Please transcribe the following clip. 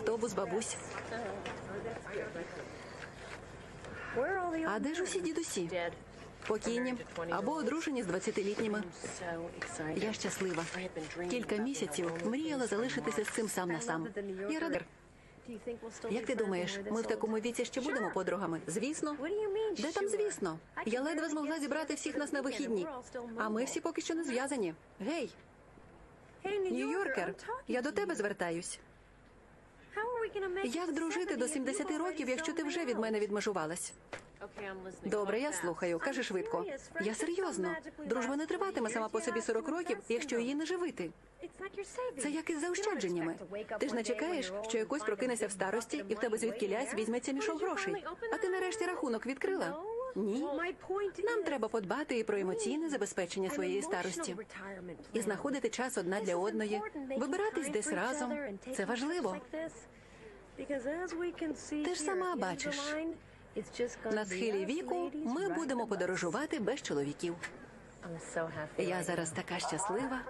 автобус бабусь. А де ж усі дідусі? Покійні або одружені з 20-літніми. Я щаслива. Кілька місяців мріяла залишитися з цим сам на сам. Я рада. Як ти думаєш, ми в такому віці ще будемо подругами? Звісно. Де там звісно? Я ледве змогла зібрати всіх нас на вихідні. А ми всі поки що не зв'язані. Гей, Нью-Йоркер, я до тебе звертаюсь. Як дружити до 70 років, якщо ти вже від мене відмежувалась? Добре, я слухаю. Кажи швидко. Я серйозно. Дружба не триватиме сама по собі 40 років, якщо її не живити. Це як із заощадженнями. Ти ж не чекаєш, що якось прокинешся в старості, і в тебе звідкілясь візьметься мішок грошей. А ти нарешті рахунок відкрила? Ні. Нам треба подбати і про емоційне забезпечення своєї старості. І знаходити час одна для одної, вибиратись десь разом. Це важливо. Ти ж сама бачиш. На схилі віку ми будемо подорожувати без чоловіків. Я зараз така щаслива.